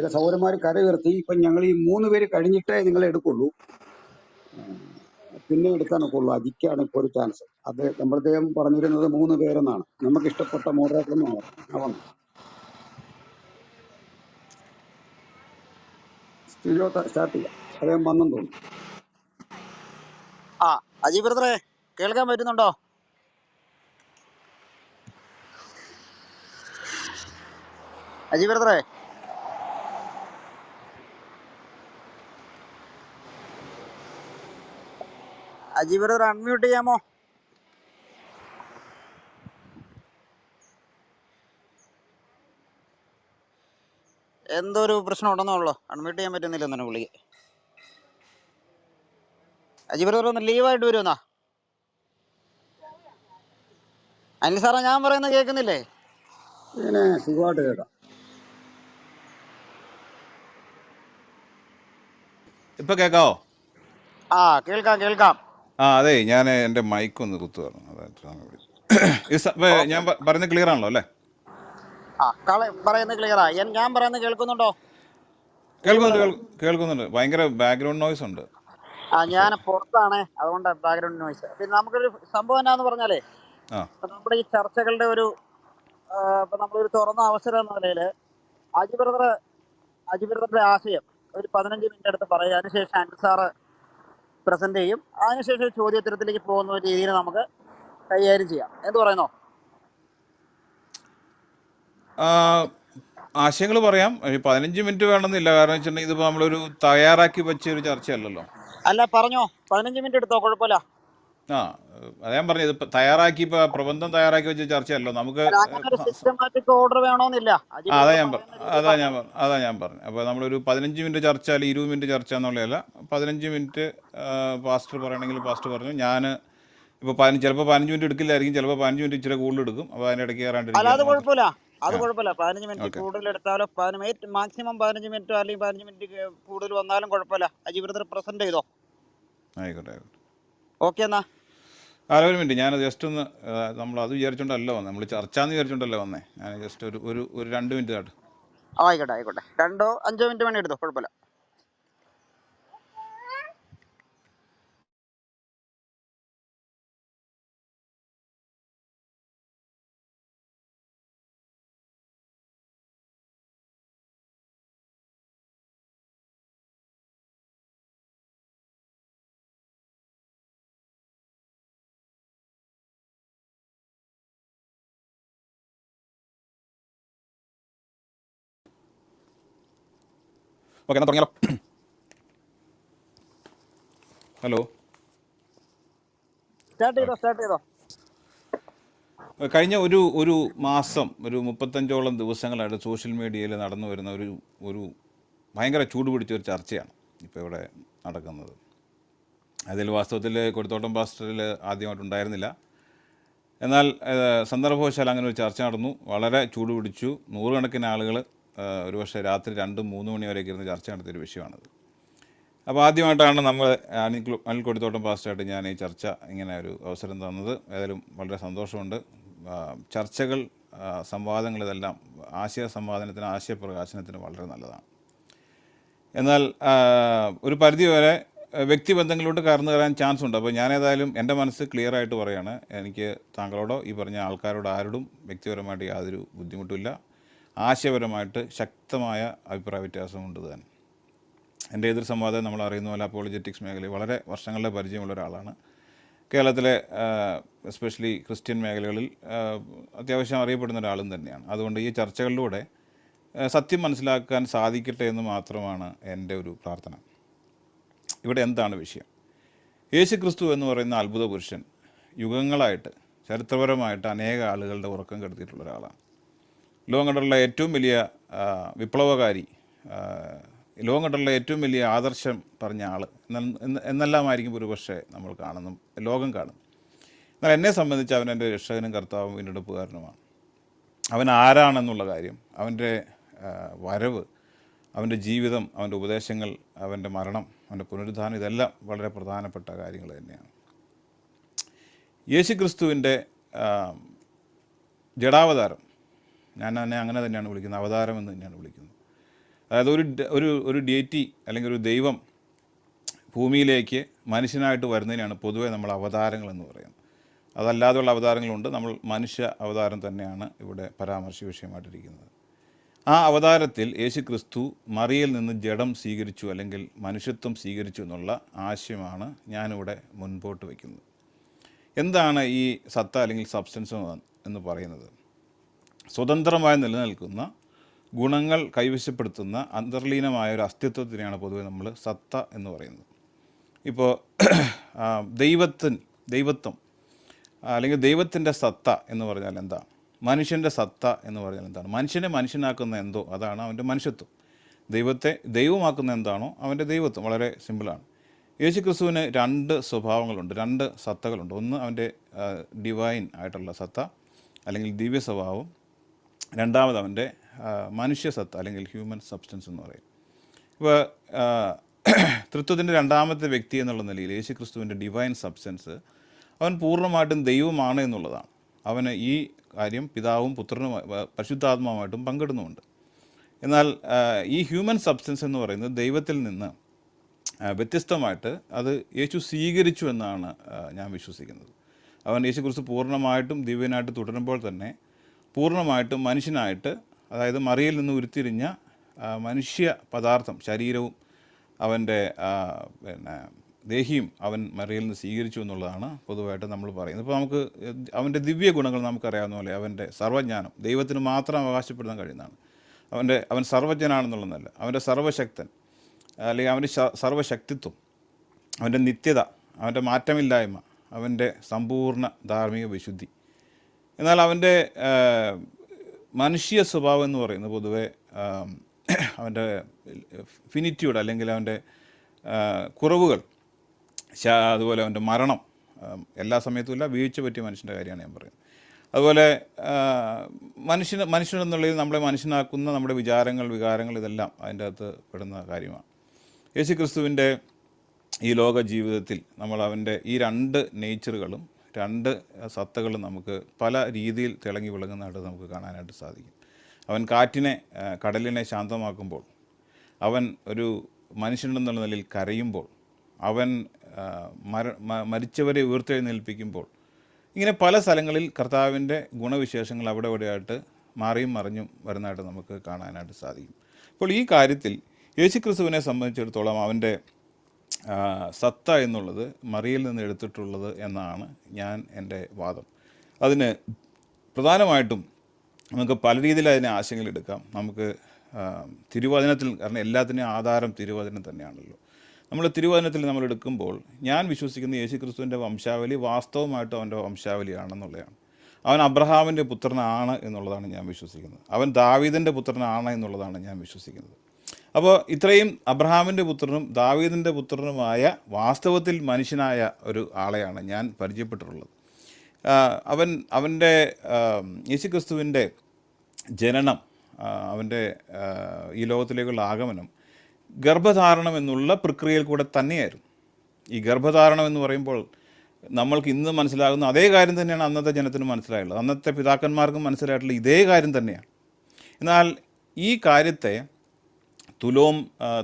ചില സഹോദരന്മാർ കര ഉയർത്തി ഇപ്പം ഞങ്ങൾ ഈ മൂന്ന് പേര് കഴിഞ്ഞിട്ടേ നിങ്ങൾ എടുക്കുള്ളൂ. പിന്നെ എടുക്കാൻ ഉള്ളൂ അജിക്കാണ് ഇപ്പോൾ ഒരു ചാൻസ് അത് നമ്മളദ്ദേഹം പറഞ്ഞിരുന്നത് മൂന്ന് പേരെന്നാണ്. നമുക്ക് ഇഷ്ടപ്പെട്ട മോഡറേറ്റർ എന്നാണ് അവൻ സ്റ്റുഡിയോ സ്റ്റാർട്ട് ചെയ്യാം. അദ്ദേഹം വന്നെന്ന് തോന്നുന്നു. ആ അജി ബ്രദറെ കേൾക്കാൻ പറ്റുന്നുണ്ടോ? അജി ബ്രദറെ അജി ബ്രദർ അൺമ്യൂട്ട് ചെയ്യാമോ? എന്തോ ഒരു പ്രശ്നം ഉണ്ടെന്നുള്ളൂ അൺമ്യൂട്ട് ചെയ്യാൻ പറ്റുന്നില്ല എന്നാണ് പുള്ളിക്ക്. അജി ബ്രദർ ഒന്ന് ലീവായിട്ട് വരുമെന്നാ അനിൽ സാറേ ഞാൻ പറയുന്നത് കേൾക്കുന്നില്ലേ? ഇങ്ങനെ സുഖമായിട്ട് കേട്ടോ ഇപ്പൊ കേക്കാവോ? ആ കേൾക്കാം കേൾക്കാം. ആ അതെ ഞാൻ എന്റെ മൈക്ക് ഒന്ന് അതായിട്ടാണ് ഈ ഞാൻ പറയുന്നത് ക്ലിയർ ആണല്ലോ അല്ലേ? ആ പറയുന്നത് ക്ലിയറാ ഞാൻ പറയുന്നത് കേൾക്കുന്നുണ്ടോ? കേൾക്കുന്നുണ്ട് കേൾ- കേൾക്കുന്നുണ്ട്. ഭയങ്കര ബാക്ക്ഗ്രൗണ്ട് നോയ്സ് ഉണ്ട്. ആ ഞാൻ പുറത്താണ്. അതുകൊണ്ട് ബാക്ക്ഗ്രൗണ്ട് നോയിസ് പിന്നെ നമുക്കൊരു സംഭവം എന്നാന്ന് പറഞ്ഞാലേ ആ. നമ്മുടെ ഈ ചർച്ചകളുടെ ഒരു ആ, ഇപ്പൊ നമ്മളൊരു തുറന്ന അവസരം എന്ന നിലയിൽ അജി ബ്രദർ അജി ബ്രദറിന്റെ ആശയം ഒരു പതിനഞ്ച് മിനിറ്റ് അടുത്ത് പറയുക. അതിനുശേഷം അൻസാറ് സാറ് പ്രസന്റ് ചെയ്യും. അതിനുശേഷം ചോദ്യോത്തരത്തിലേക്ക് പോകുന്ന രീതിയിൽ നമുക്ക് കൈകാര്യം ചെയ്യാം. എന്ത് പറയുന്നോ? ആശയങ്ങൾ പറയാം. പതിനഞ്ച് മിനിറ്റ് വേണമെന്നില്ല. കാരണം വെച്ചിട്ടുണ്ടെങ്കിൽ ഇതിപ്പോൾ നമ്മളൊരു തയ്യാറാക്കി വെച്ച ഒരു ചർച്ചയല്ലല്ലോ. അല്ല പറഞ്ഞോ. പതിനഞ്ച് മിനിറ്റ് എടുത്തോ? കുഴപ്പമില്ല. ആ അത് ഞാൻ പറഞ്ഞത്. ഇപ്പം തയ്യാറാക്കി ഇപ്പൊ പ്രബന്ധം തയ്യാറാക്കി വെച്ച ചർച്ചയല്ലോ. നമുക്ക് സിസ്റ്റമാറ്റിക് ഓർഡർ വേണമെന്നില്ല അതാ ഞാൻ അതാ ഞാൻ അതാ ഞാൻ പറഞ്ഞു. അപ്പൊ നമ്മളൊരു പതിനഞ്ച് മിനിറ്റ് ചർച്ച അല്ലെങ്കിൽ ഇരുപത് മിനിറ്റ് ചർച്ച എന്നുള്ളതല്ല. പതിനഞ്ച് മിനിറ്റ് പാസ്റ്റർ പറയണമെങ്കിൽ പാസ്റ്റർ പറഞ്ഞു ഞാൻ ഇപ്പൊ പതിനഞ്ച് ചിലപ്പോൾ പതിനഞ്ച് മിനിറ്റ് എടുക്കില്ലായിരിക്കും ചിലപ്പോൾ പതിനഞ്ച് മിനിറ്റ് ഇച്ചിരി കൂടുതൽ എടുക്കും. അപ്പൊ അതിന്റെ ഇടയ്ക്ക് കയറാണ്ടിരിക്കും അത് കുഴപ്പമില്ല. പതിനഞ്ച് മിനിറ്റ് കൂടുതൽ എടുത്താലോ പതിനഞ്ച് മാക്സിമം പതിനഞ്ച് മിനിറ്റോ അല്ലെങ്കിൽ പതിനഞ്ച് മിനിറ്റ് കൂടുതൽ വന്നാലും കുഴപ്പമില്ല. അജീവിതത്തിൽ പ്രസന്റ് ചെയ്തോ. ആയിക്കോട്ടെ ആയിക്കോട്ടെ. ഓക്കെ എന്നാ. ആ ഒരു മിനിറ്റ് ഞാൻ ജസ്റ്റ് ഒന്ന് നമ്മൾ അത് വിചാരിച്ചോണ്ടല്ല വന്നത് നമ്മൾ ചർച്ച എന്ന് വിചാരിച്ചോണ്ടല്ല വന്നേ. ഞാൻ ജസ്റ്റ് ഒരു ഒരു രണ്ട് മിനിറ്റ് കാട്ട് ആയിക്കോട്ടെ ആയിക്കോട്ടെ. രണ്ടോ അഞ്ചോ മിനിറ്റ് വേണേ എടുത്തോ കുഴപ്പമില്ല. ഓക്കെ എന്നാൽ തുടങ്ങിയാലോ. ഹലോ സ്റ്റാർട്ട് ചെയ്തോ സ്റ്റാർട്ട് ചെയ്തോ. കഴിഞ്ഞ ഒരു ഒരു മാസം ഒരു മുപ്പത്തഞ്ചോളം ദിവസങ്ങളായിട്ട് സോഷ്യൽ മീഡിയയിൽ നടന്നു വരുന്ന ഒരു ഒരു ഭയങ്കര ചൂട് പിടിച്ച ഒരു ചർച്ചയാണ് ഇപ്പോൾ ഇവിടെ നടക്കുന്നത്. അതിൽ വാസ്തവത്തിൽ കൊടുത്തോട്ടം പാസ്റ്ററിൽ ആദ്യമായിട്ടുണ്ടായിരുന്നില്ല എന്നാൽ സന്ദർഭവശാൽ അങ്ങനെ ഒരു ചർച്ച നടന്നു. വളരെ ചൂടുപിടിച്ചു നൂറുകണക്കിന് ആളുകൾ ഒരുപക്ഷെ രാത്രി രണ്ടും മൂന്ന് മണി ഇരുന്ന് ചർച്ച നടത്തിയൊരു വിഷയമാണത്. അപ്പോൾ ആദ്യമായിട്ടാണ് നമ്മൾ അനിൽ അനിൽ കൊടിത്തോട്ടം പാസ്റ്റായിട്ട് ഞാൻ ഈ ചർച്ച ഇങ്ങനെ ഒരു അവസരം തന്നത്. ഏതായാലും വളരെ സന്തോഷമുണ്ട്. ചർച്ചകൾ സംവാദങ്ങൾ ഇതെല്ലാം ആശയ സംവാദനത്തിന് ആശയപ്രകാശനത്തിന് വളരെ നല്ലതാണ്. എന്നാൽ ഒരു പരിധി വരെ വ്യക്തിബന്ധങ്ങളിലോട്ട് കടന്നു കയറാൻ ചാൻസ് ഉണ്ട്. അപ്പോൾ ഞാനേതായാലും എന്റെ മനസ്സ് ക്ലിയർ ആയിട്ട് പറയുകയാണ് എനിക്ക് താങ്കളോടോ ഈ പറഞ്ഞ ആൾക്കാരോട് ആരോടും വ്യക്തിപരമായിട്ട് യാതൊരു ബുദ്ധിമുട്ടുമില്ല ആശയപരമായിട്ട് ശക്തമായ അഭിപ്രായ വ്യത്യാസമുണ്ട് താൻ എന്റെ എതിർ സംവാദം നമ്മൾ അറിയുന്ന പോലെ അപ്പോളജറ്റിക്സ് മേഖലയിൽ വളരെ വർഷങ്ങളുടെ പരിചയമുള്ള ഒരാളാണ്. കേരളത്തിലെ എസ്പെഷ്യലി ക്രിസ്ത്യൻ മേഖലകളിൽ അത്യാവശ്യം അറിയപ്പെടുന്ന ഒരാളും തന്നെയാണ്. അതുകൊണ്ട് ഈ ചർച്ചകളിലൂടെ സത്യം മനസ്സിലാക്കാൻ സാധിക്കട്ടെ എന്ന് മാത്രമാണ് എന്റെ ഒരു പ്രാർത്ഥന. ഇവിടെ എന്താണ് വിഷയം? യേശു ക്രിസ്തു എന്ന് പറയുന്ന അത്ഭുത പുരുഷൻ യുഗങ്ങളായിട്ട് ചരിത്രപരമായിട്ട് അനേക ആളുകളുടെ ഉറക്കം കെടുത്തിയിട്ടുള്ള ഒരാളാണ്. ലോകം കണ്ടുള്ള ഏറ്റവും വലിയ വിപ്ലവകാരി ലോകം കണ്ടുള്ള ഏറ്റവും വലിയ ആദർശം പറഞ്ഞ ആൾ എന്നെല്ലാമായിരിക്കും ഒരു പക്ഷേ നമ്മൾ കാണുന്നു ലോകം കാണും എന്നാൽ എന്നെ സംബന്ധിച്ച് അവൻ എന്റെ രക്ഷകനും കർത്താവും വീണ്ടെടുപ്പുകാരനുമാണ്. അവൻ ആരാണെന്നുള്ള കാര്യം അവന്റെ വരവ് അവന്റെ ജീവിതം അവന്റെ ഉപദേശങ്ങൾ അവന്റെ മരണം അവന്റെ പുനരുദ്ധാനം ഇതെല്ലാം വളരെ പ്രധാനപ്പെട്ട കാര്യങ്ങൾ തന്നെയാണ്. യേശു ക്രിസ്തുവിന്റെ ജഡാവതാരം ഞാൻ എന്നെ അങ്ങനെ തന്നെയാണ് വിളിക്കുന്നത്. അവതാരം എന്ന് തന്നെയാണ് വിളിക്കുന്നത്. അതായത് ഒരു ഒരു ഒരു ഡേറ്റി അല്ലെങ്കിൽ ഒരു ദൈവം ഭൂമിയിലേക്ക് മനുഷ്യനായിട്ട് വരുന്നതിനാണ് പൊതുവെ നമ്മൾ അവതാരങ്ങൾ എന്ന് പറയുന്നത്. അതല്ലാതെയുള്ള അവതാരങ്ങളുണ്ട്. നമ്മൾ മനുഷ്യ അവതാരം തന്നെയാണ് ഇവിടെ പരാമർശ വിഷയമായിട്ടിരിക്കുന്നത്. ആ അവതാരത്തിൽ യേശു ക്രിസ്തു മറിയിൽ നിന്ന് ജഡം സ്വീകരിച്ചു അല്ലെങ്കിൽ മനുഷ്യത്വം സ്വീകരിച്ചു എന്നുള്ള ആശയമാണ് ഞാനിവിടെ മുൻപോട്ട് വയ്ക്കുന്നത്. എന്താണ് ഈ സത്ത അല്ലെങ്കിൽ സബ്സ്റ്റൻസ് എന്ന് പറയുന്നത്? സ്വതന്ത്രമായി നിലനിൽക്കുന്ന ഗുണങ്ങൾ കൈവശപ്പെടുത്തുന്ന അന്തർലീനമായ ഒരു അസ്തിത്വത്തിനെയാണ് പൊതുവെ നമ്മൾ സത്ത എന്ന് പറയുന്നത്. ഇപ്പോൾ ദൈവത്തിൻ ദൈവത്വം അല്ലെങ്കിൽ ദൈവത്തിന്റെ സത്ത എന്ന് പറഞ്ഞാൽ എന്താ? മനുഷ്യന്റെ സത്ത എന്ന് പറഞ്ഞാൽ എന്താണ്? മനുഷ്യനെ മനുഷ്യനാക്കുന്ന എന്തോ? അതാണ് അവന്റെ മനുഷ്യത്വം. ദൈവത്തെ ദൈവമാക്കുന്ന എന്താണോ അവന്റെ ദൈവത്വം. വളരെ സിമ്പിളാണ്. യേശു ക്രിസ്തുവിന് രണ്ട് സ്വഭാവങ്ങളുണ്ട് രണ്ട് സത്തകളുണ്ട്. ഒന്ന് അവന്റെ ഡിവൈൻ ആയിട്ടുള്ള സത്ത അല്ലെങ്കിൽ ദിവ്യ സ്വഭാവം രണ്ടാമത് അവന്റെ മനുഷ്യസത്ത് അല്ലെങ്കിൽ ഹ്യൂമൻ സബ്സ്റ്റൻസ് എന്ന് പറയും. ഇപ്പോൾ തൃത്വത്തിന്റെ രണ്ടാമത്തെ വ്യക്തി എന്നുള്ള നിലയിൽ യേശു ക്രിസ്തുവിന്റെ ഡിവൈൻ സബ്സ്റ്റൻസ് അവൻ പൂർണമായിട്ടും ദൈവമാണ് എന്നുള്ളതാണ്. അവന് ഈ കാര്യം പിതാവും പുത്രനും പരിശുദ്ധാത്മാവുമായിട്ടും പങ്കിടുന്നുമുണ്ട്. എന്നാൽ ഈ ഹ്യൂമൻ സബ്സ്റ്റൻസ് എന്ന് പറയുന്നത് ദൈവത്തിൽ നിന്ന് വ്യത്യസ്തമായിട്ട് അത് യേശു സ്വീകരിച്ചു എന്നാണ് ഞാൻ വിശ്വസിക്കുന്നത്. അവൻ യേശു പൂർണമായിട്ടും ദിവ്യനായിട്ട് തുടരുമ്പോൾ തന്നെ പൂർണമായിട്ടും മനുഷ്യനായിട്ട് അതായത് മറിയിൽ നിന്ന് ഉരുത്തിരിഞ്ഞ മനുഷ്യ പദാർത്ഥം ശരീരവും അവന്റെ പിന്നെ ദേഹിയും അവൻ മറിയിൽ നിന്ന് സ്വീകരിച്ചു എന്നുള്ളതാണ് പൊതുവായിട്ട് നമ്മൾ പറയുന്നത്. ഇപ്പോൾ നമുക്ക് അവന്റെ ദിവ്യ ഗുണങ്ങൾ നമുക്കറിയാവുന്ന പോലെ അവന്റെ സർവജ്ഞാനം ദൈവത്തിന് മാത്രം അവകാശപ്പെടുത്താൻ കഴിയുന്നതാണ്. അവന്റെ അവൻ സർവജ്ഞനാണെന്നുള്ളതല്ല അവന്റെ സർവശക്തൻ അല്ലെങ്കിൽ അവന്റെ സർവശക്തിത്വം അവന്റെ നിത്യത അവന്റെ മാറ്റമില്ലായ്മ അവന്റെ സമ്പൂർണ ധാർമ്മിക വിശുദ്ധി. എന്നാൽ അവന്റെ മനുഷ്യ സ്വഭാവം എന്ന് പറയുന്നത് പൊതുവെ അവന്റെ ഫിനിറ്റ്യൂഡ് അല്ലെങ്കിൽ അവന്റെ കുറവുകൾ അതുപോലെ അവന്റെ മരണം എല്ലാ സമയത്തും ഇല്ല വീഴ്ച പറ്റിയ മനുഷ്യന്റെ കാര്യമാണ് ഞാൻ പറയുന്നത്. അതുപോലെ മനുഷ്യന് മനുഷ്യനെന്നുള്ളതിൽ നമ്മളെ മനുഷ്യനാക്കുന്ന നമ്മുടെ വിചാരങ്ങൾ വികാരങ്ങൾ ഇതെല്ലാം അതിന്റെ അകത്ത് പെടുന്ന കാര്യമാണ്. യേശു ക്രിസ്തുവിന്റെ ഈ ലോക ജീവിതത്തിൽ നമ്മൾ അവന്റെ ഈ രണ്ട് നേച്ചറുകളും രണ്ട് സത്തകളും നമുക്ക് പല രീതിയിൽ തിളങ്ങി വിളങ്ങുന്നതായിട്ട് നമുക്ക് കാണാനായിട്ട് സാധിക്കും. അവൻ കാറ്റിനെ കടലിനെ ശാന്തമാക്കുമ്പോൾ അവൻ ഒരു മനുഷ്യനെന്നുള്ള നിലയിൽ കരയുമ്പോൾ അവൻ മര മരിച്ചവരെ ഉയർത്തെഴുന്നേൽപ്പിക്കുമ്പോൾ ഇങ്ങനെ പല സ്ഥലങ്ങളിൽ കർത്താവിന്റെ ഗുണവിശേഷങ്ങൾ അവിടെ ഇവിടെയായിട്ട് മാറിയും മറിഞ്ഞും വരുന്നതായിട്ട് നമുക്ക് കാണാനായിട്ട് സാധിക്കും. അപ്പോൾ ഈ കാര്യത്തിൽ യേശുക്രിസ്തുവിനെ സംബന്ധിച്ചിടത്തോളം അവന്റെ സത്ത എന്നുള്ളത് മറിയിൽ നിന്ന് എടുത്തിട്ടുള്ളത് എന്നാണ് ഞാൻ എന്റെ വാദം. അതിന് പ്രധാനമായിട്ടും നമുക്ക് പല രീതിയിൽ അതിനെ ആശയങ്ങൾ എടുക്കാം. നമുക്ക് തിരുവചനത്തിൽ കാരണം എല്ലാത്തിനും ആധാരം തിരുവചനം തന്നെയാണല്ലോ. നമ്മൾ തിരുവചനത്തിൽ നമ്മൾ എടുക്കുമ്പോൾ ഞാൻ വിശ്വസിക്കുന്ന യേശു ക്രിസ്തുവിന്റെ വംശാവലി വാസ്തവമായിട്ടും അവന്റെ വംശാവലിയാണെന്നുള്ളതാണ്. അവൻ അബ്രഹാമിന്റെ പുത്രനാണ് എന്നുള്ളതാണ് ഞാൻ വിശ്വസിക്കുന്നത്. അവൻ ദാവീദിന്റെ പുത്രനാണ് എന്നുള്ളതാണ് ഞാൻ വിശ്വസിക്കുന്നത്. അപ്പോൾ ഇത്രയും അബ്രഹാമിന്റെ പുത്രനും ദാവീദിന്റെ പുത്രനുമായ വാസ്തവത്തിൽ മനുഷ്യനായ ഒരു ആളെയാണ് ഞാൻ പരിചയപ്പെട്ടിട്ടുള്ളത്. അവൻ അവന്റെ യേശുക്രിസ്തുവിന്റെ ജനനം അവന്റെ ഈ ലോകത്തിലേക്കുള്ള ആഗമനം ഗർഭധാരണം എന്നുള്ള പ്രക്രിയയിൽ കൂടെ തന്നെയായിരുന്നു. ഈ ഗർഭധാരണം എന്ന് പറയുമ്പോൾ നമ്മൾക്ക് ഇന്ന് മനസ്സിലാകുന്ന അതേ കാര്യം തന്നെയാണ് അന്നത്തെ ജനത്തിന് മനസ്സിലായുള്ളത്. അന്നത്തെ പിതാക്കന്മാർക്കും മനസ്സിലായിട്ടുള്ള ഇതേ കാര്യം തന്നെയാണ്. എന്നാൽ ഈ കാര്യത്തെ തുലോം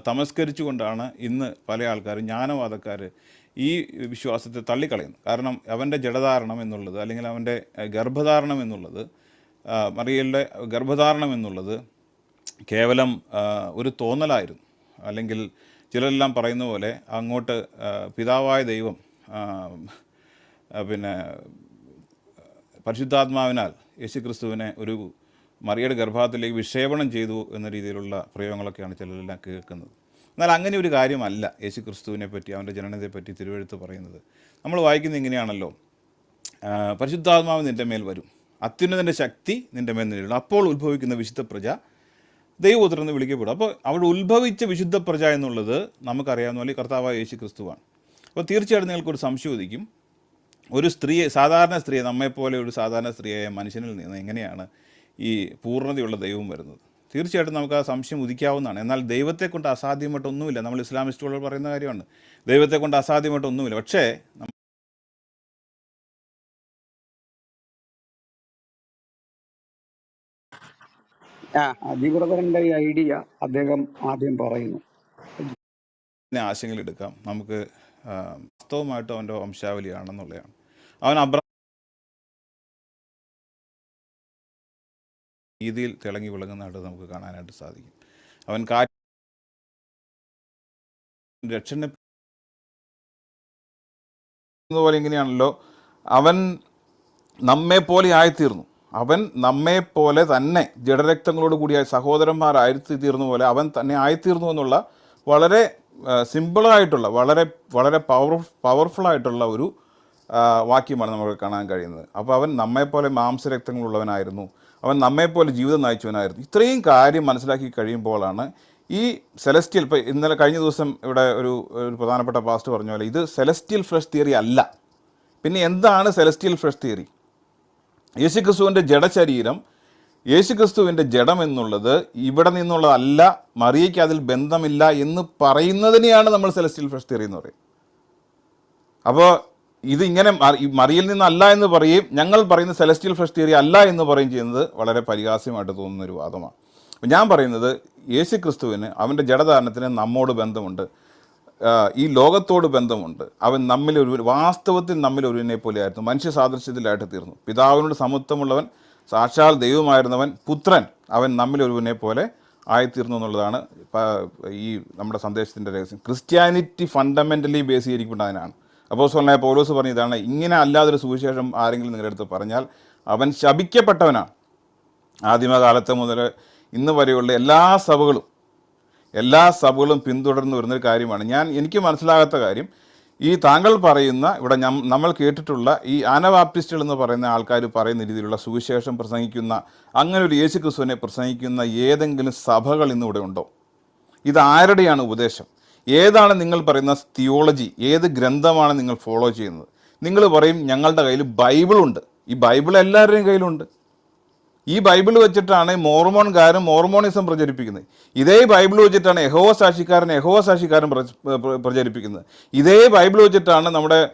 തമസ്കരിച്ചുകൊണ്ടാണ് ഇന്ന് പല ആൾക്കാരും ജ്ഞാനവാദക്കാർ ഈ വിശ്വാസത്തെ തള്ളിക്കളയുന്നു കാരണം അവന്റെ ജഡധാരണം എന്നുള്ളത് അല്ലെങ്കിൽ അവന്റെ ഗർഭധാരണം എന്നുള്ളത് മറിയലിന്റെ ഗർഭധാരണം എന്നുള്ളത് കേവലം ഒരു തോന്നലായിരുന്നു. അല്ലെങ്കിൽ ചിലരെല്ലാം പറയുന്ന പോലെ അങ്ങോട്ട് പിതാവായ ദൈവം പിന്നെ പരിശുദ്ധാത്മാവിനാൽ യേശുക്രിസ്തുവിനെ ഒരു മറിയയുടെ ഗർഭാഗത്തിലേക്ക് വിക്ഷേപണം ചെയ്തു എന്ന രീതിയിലുള്ള പ്രയോഗങ്ങളൊക്കെയാണ് ചിലരെല്ലാം കേൾക്കുന്നത്. എന്നാൽ അങ്ങനെ ഒരു കാര്യമല്ല യേശു ക്രിസ്തുവിനെ പറ്റി അവന്റെ ജനനത്തെ പറ്റി തിരുവഴുത്ത് പറയുന്നത്. നമ്മൾ വായിക്കുന്നത് ഇങ്ങനെയാണല്ലോ. പരിശുദ്ധാത്മാവ് നിന്റെ മേൽ വരും. അത്യുന്നതന്റെ ശക്തി നിന്റെ മേൽ നേരിടും അപ്പോൾ ഉത്ഭവിക്കുന്ന വിശുദ്ധ പ്രജ ദൈവപുത്രൻ എന്ന് വിളിക്കപ്പെടും. അപ്പോൾ അവിടെ ഉത്ഭവിച്ച വിശുദ്ധ പ്രജ എന്നുള്ളത് നമുക്കറിയാവുന്ന പോലെ കർത്താവായ യേശു ക്രിസ്തുവാണ് അപ്പോൾ തീർച്ചയായിട്ടും നിങ്ങൾക്കൊരു സംശയം ഉദിക്കും. ഒരു സ്ത്രീയെ സാധാരണ സ്ത്രീയെ നമ്മെപ്പോലെ ഒരു സാധാരണ സ്ത്രീയായ മനുഷ്യനിൽ നിന്ന് എങ്ങനെയാണ് ഈ പൂർണതയുള്ള ദൈവം വരുന്നത്. തീർച്ചയായിട്ടും നമുക്ക് ആ സംശയം ഉദിക്കാവുന്നതാണ്. എന്നാൽ ദൈവത്തെ കൊണ്ട് അസാധ്യമായിട്ടൊന്നുമില്ല നമ്മൾ ഇസ്ലാമിസ്റ്റുകൾ പറയുന്ന കാര്യമാണ്. ദൈവത്തെ കൊണ്ട് അസാധ്യമായിട്ടൊന്നുമില്ല പക്ഷേ ആ അജി ബ്രദറിന്റെ ഐഡിയ അദ്ദേഹം ആദ്യം പറയുന്നു. ആശയങ്ങൾ എടുക്കാം. നമുക്ക് വാസ്തവമായിട്ടും അവന്റെ വംശാവലിയാണെന്നുള്ളതാണ്. അവൻ അബ്ര രീതിയിൽ തിളങ്ങി വിളങ്ങുന്നതായിട്ട് നമുക്ക് കാണാനായിട്ട് സാധിക്കും. അവൻ കാറ്റ് രക്ഷണ പോലെ ഇങ്ങനെയാണല്ലോ. അവൻ നമ്മെ പോലെ ആയിത്തീർന്നു. അവൻ നമ്മെ പോലെ തന്നെ ജഡരക്തങ്ങളോട് കൂടിയ സഹോദരന്മാരായി തീർന്ന പോലെ അവൻ തന്നെ ആയിത്തീർന്നു എന്നുള്ള വളരെ സിമ്പിളായിട്ടുള്ള വളരെ വളരെ പവർ പവർഫുൾ ആയിട്ടുള്ള ഒരു വാക്യമാണ് നമുക്ക് കാണാൻ കഴിയുന്നത്. അപ്പോൾ അവൻ നമ്മെപ്പോലെ മാംസരക്തങ്ങളുള്ളവനായിരുന്നു. അവൻ നമ്മെപ്പോലെ ജീവിതം നയിച്ചവനായിരുന്നു. ഇത്രയും കാര്യം മനസ്സിലാക്കി കഴിയുമ്പോഴാണ് ഈ സെലസ്റ്റിയൽ ഇപ്പോൾ ഇന്നലെ കഴിഞ്ഞ ദിവസം ഇവിടെ ഒരു ഒരു പ്രധാനപ്പെട്ട പാസ്റ്റ് പറഞ്ഞ പോലെ ഇത് സെലസ്റ്റിയൽ ഫ്രഷ് തിയറി അല്ല. പിന്നെ എന്താണ് സെലസ്റ്റിയൽ ഫ്രഷ് തിയറി യേശുക്രിസ്തുവിന്റെ ജഡശരീരം യേശുക്രിസ്തുവിന്റെ ജഡം എന്നുള്ളത് ഇവിടെ നിന്നുള്ളതല്ല മറിയയ്ക്ക് അതിൽ ബന്ധമില്ല എന്ന് പറയുന്നതിനെയാണ് നമ്മൾ സെലസ്റ്റിയൽ ഫ്രഷ് തിയറി എന്ന് പറയും അപ്പോൾ ഇത് ഇങ്ങനെ മറിയിൽ നിന്നല്ല എന്ന് പറയും ഞങ്ങൾ പറയുന്ന സെലസ്റ്റിയൽ ഫ്ലഷ് തിയറി അല്ല എന്ന് പറയും ചെയ്യുന്നത് വളരെ പരിഹാസ്യമായിട്ട് തോന്നുന്ന ഒരു വാദമാണ്. അപ്പം ഞാൻ പറയുന്നത് യേശു ക്രിസ്തുവിന് അവന്റെ ജഡധാരണത്തിന് നമ്മോട് ബന്ധമുണ്ട്. ഈ ലോകത്തോട് ബന്ധമുണ്ട്. അവൻ നമ്മിൽ ഒരു വാസ്തവത്തിൽ നമ്മിൽ ഒരുവിനെ പോലെയായിരുന്നു. മനുഷ്യ സാദൃശ്യത്തിലായിട്ട് തീർന്നു. പിതാവിനോട് സമത്വമുള്ളവൻ സാക്ഷാൽ ദൈവമായിരുന്നവൻ പുത്രൻ അവൻ നമ്മിൽ ഒരുവിനെ പോലെ ആയിത്തീർന്നു എന്നുള്ളതാണ് ഈ നമ്മുടെ സന്ദേശത്തിന്റെ രഹസ്യം. ക്രിസ്ത്യാനിറ്റി ഫണ്ടമെന്റലി ബേസ് ചെയ്തിരിക്കുന്നത് അതിനാണ്. അപ്പോൾ സ്വലായ പൗലോസ് പറഞ്ഞ ഇതാണ് ഇങ്ങനെ അല്ലാതൊരു സുവിശേഷം ആരെങ്കിലും നിങ്ങളുടെ അടുത്ത് പറഞ്ഞാൽ അവൻ ശപിക്കപ്പെട്ടവനാണ് ആദിമകാലത്ത് മുതൽ ഇന്ന് വരെയുള്ള എല്ലാ സഭകളും എല്ലാ സഭകളും പിന്തുടർന്ന് വരുന്നൊരു കാര്യമാണ്. ഞാൻ എനിക്ക് മനസ്സിലാകാത്ത കാര്യം ഈ താങ്കൾ പറയുന്ന ഇവിടെ നമ്മൾ കേട്ടിട്ടുള്ള ഈ ആനബാപ്റ്റിസ്റ്റുകൾ എന്ന് പറയുന്ന ആൾക്കാർ പറയുന്ന രീതിയിലുള്ള സുവിശേഷം പ്രസംഗിക്കുന്ന അങ്ങനെ ഒരു യേശു ക്രിസ്തുവിനെ പ്രസംഗിക്കുന്ന ഏതെങ്കിലും സഭകൾ ഇന്നിവിടെ ഉണ്ടോ? ഇത് ആരുടെയാണ് ഉപദേശം? ഏതാണ് നിങ്ങൾ പറയുന്ന തിയോളജി ഏത് ഗ്രന്ഥമാണ് നിങ്ങൾ ഫോളോ ചെയ്യുന്നത്? നിങ്ങൾ പറയും ഞങ്ങളുടെ കയ്യിൽ ബൈബിളുണ്ട് ഈ ബൈബിൾ എല്ലാവരുടെയും കയ്യിലുണ്ട്. ഈ ബൈബിൾ വെച്ചിട്ടാണ് മോർമോൺകാരും മോർമോണിസം പ്രചരിപ്പിക്കുന്നത്. ഇതേ ബൈബിൾ വെച്ചിട്ടാണ് യഹോവ സാക്ഷിക്കാരൻ യഹോവ സാക്ഷിക്കാരൻ പ്ര- പ്ര- പ്രചരിപ്പിക്കുന്നത്. ഇതേ ബൈബിൾ വെച്ചിട്ടാണ് നമ്മുടെ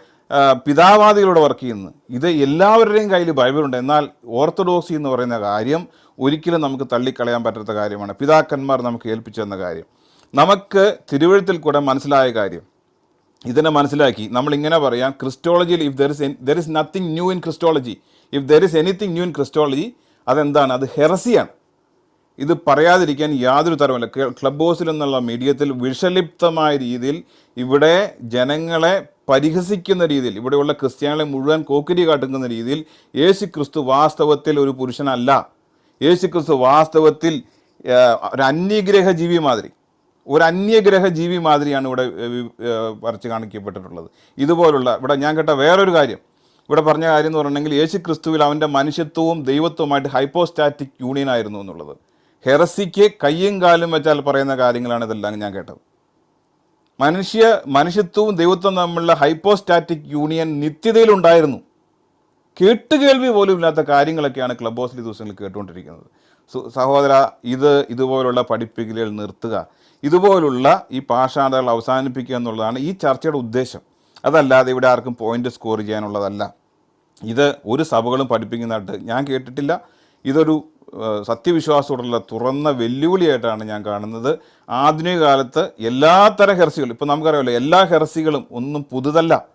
പിതാവാദികളോട് വർക്ക് ചെയ്യുന്നത്. ഇത് എല്ലാവരുടെയും കയ്യിൽ ബൈബിളുണ്ട് എന്നാൽ ഓർത്തഡോക്സി എന്ന് പറയുന്ന കാര്യം ഒരിക്കലും നമുക്ക് തള്ളിക്കളയാൻ പറ്റാത്ത കാര്യമാണ്. പിതാക്കന്മാർ നമുക്ക് ഏൽപ്പിച്ചു തന്ന കാര്യം. നമുക്ക് തിരുവഴുത്തിൽ കൂടെ മനസ്സിലായ കാര്യം. ഇതിനെ മനസ്സിലാക്കി നമ്മൾ ഇങ്ങനെ പറയാം ക്രിസ്റ്റോളജിയിൽ if there is there is nothing new in christology if there is anything new in christology അതെന്താണ്? അത് ഹെറസിയാണ്. ഇത് പറയാതിരിക്കാൻ യാതൊരു തരവുമില്ല. ക്ലബ് ഹൗസിൽ എന്നുള്ള മീഡിയത്തിൽ വിഷലിപ്തമായ രീതിയിൽ ഇവിടെ ജനങ്ങളെ പരിഹസിക്കുന്ന രീതിയിൽ ഇവിടെയുള്ള ക്രിസ്ത്യാനികളെ മുഴുവൻ കോക്കിരി കാട്ടുന്ന രീതിയിൽ യേശു ക്രിസ്തു വാസ്തവത്തിൽ ഒരു പുരുഷനല്ല. യേശു ക്രിസ്തു വാസ്തവത്തിൽ ഒരു അന്യഗ്രഹ ജീവി മാതിരി. ഒരു അന്യഗ്രഹ ജീവി മാതിരിയാണ് ഇവിടെ വരച്ച് കാണിക്കപ്പെട്ടിട്ടുള്ളത്. ഇതുപോലുള്ള ഇവിടെ ഞാൻ കേട്ട വേറൊരു കാര്യം. ഇവിടെ പറഞ്ഞ കാര്യം എന്ന് പറഞ്ഞെങ്കിൽ യേശു ക്രിസ്തുവിൽ അവന്റെ മനുഷ്യത്വവും ദൈവത്വവുമായിട്ട് ഹൈപ്പോസ്റ്റാറ്റിക് യൂണിയൻ ആയിരുന്നു എന്നുള്ളത്. ഹെറസിക്ക് കയ്യും കാലും വെച്ചാൽ പറയുന്ന കാര്യങ്ങളാണ് ഇതെല്ലാം ഞാൻ കേട്ടത്. മനുഷ്യ മനുഷ്യത്വവും ദൈവത്വവും തമ്മിലുള്ള ഹൈപ്പോസ്റ്റാറ്റിക് യൂണിയൻ നിത്യതയിലുണ്ടായിരുന്നു കേട്ടുകേൾവി പോലും ഇല്ലാത്ത കാര്യങ്ങളൊക്കെയാണ് ക്ലബ് ഹൗസിലെ ദിവസങ്ങളിൽ കേട്ടുകൊണ്ടിരിക്കുന്നത്. സഹോദര ഇത് ഇതുപോലുള്ള പഠിപ്പിക്കലുകൾ നിർത്തുക. ഇതുപോലുള്ള ഈ പാഷാണതകൾ അവസാനിപ്പിക്കുക എന്നുള്ളതാണ് ഈ ചർച്ചയുടെ ഉദ്ദേശം. അതല്ലാതെ ഇവിടെ ആർക്കും പോയിന്റ് സ്കോർ ചെയ്യാനുള്ളതല്ല. ഇത് ഒരു സഭകളും പഠിപ്പിക്കുന്നതായിട്ട് ഞാൻ കേട്ടിട്ടില്ല. ഇതൊരു സത്യവിശ്വാസത്തോടുള്ള തുറന്ന വെല്ലുവിളിയായിട്ടാണ് ഞാൻ കാണുന്നത്. ആധുനിക കാലത്ത് എല്ലാത്തരം ഹെർസികളും ഇപ്പോൾ നമുക്കറിയാമല്ലോ എല്ലാ ഹെർസികളും ഒന്നും പുതുതല്ല.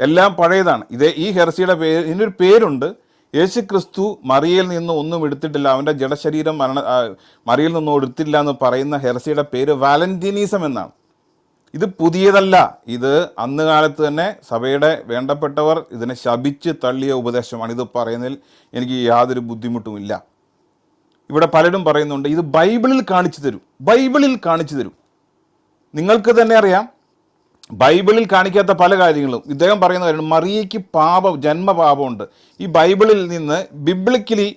എല്ലാം പഴയതാണ്. ഇതേ ഈ ഹെർസിയുടെ പേര് ഇതിനൊരു പേരുണ്ട്. യേശു ക്രിസ്തു മറിയയിൽ നിന്ന് ഒന്നും എടുത്തിട്ടില്ല. അവന്റെ ജഡശരീരം മരണ മറിയയിൽ നിന്നും എടുത്തില്ല എന്ന് പറയുന്ന ഹെർസിയുടെ പേര് വാലന്റീനിസം എന്നാണ്. ഇത് പുതിയതല്ല. ഇത് അന്ന് കാലത്ത് തന്നെ സഭയുടെ വേണ്ടപ്പെട്ടവർ ഇതിനെ ശപിച്ച് തള്ളിയ ഉപദേശമാണ്. ഇത് പറയുന്നതിൽ എനിക്ക് യാതൊരു ബുദ്ധിമുട്ടുമില്ല. ഇവിടെ പലരും പറയുന്നുണ്ട് ഇത് ബൈബിളിൽ കാണിച്ചു തരും. ബൈബിളിൽ കാണിച്ചു തരും. നിങ്ങൾക്ക് തന്നെ അറിയാം ബൈബിളിൽ കാണിക്കാത്ത പല കാര്യങ്ങളും. ഇദ്ദേഹം പറയുന്ന കാര്യം മറിയയ്ക്ക് പാപം ജന്മപാപമുണ്ട്. ഈ ബൈബിളിൽ നിന്ന് ബിബ്ലിക്കലി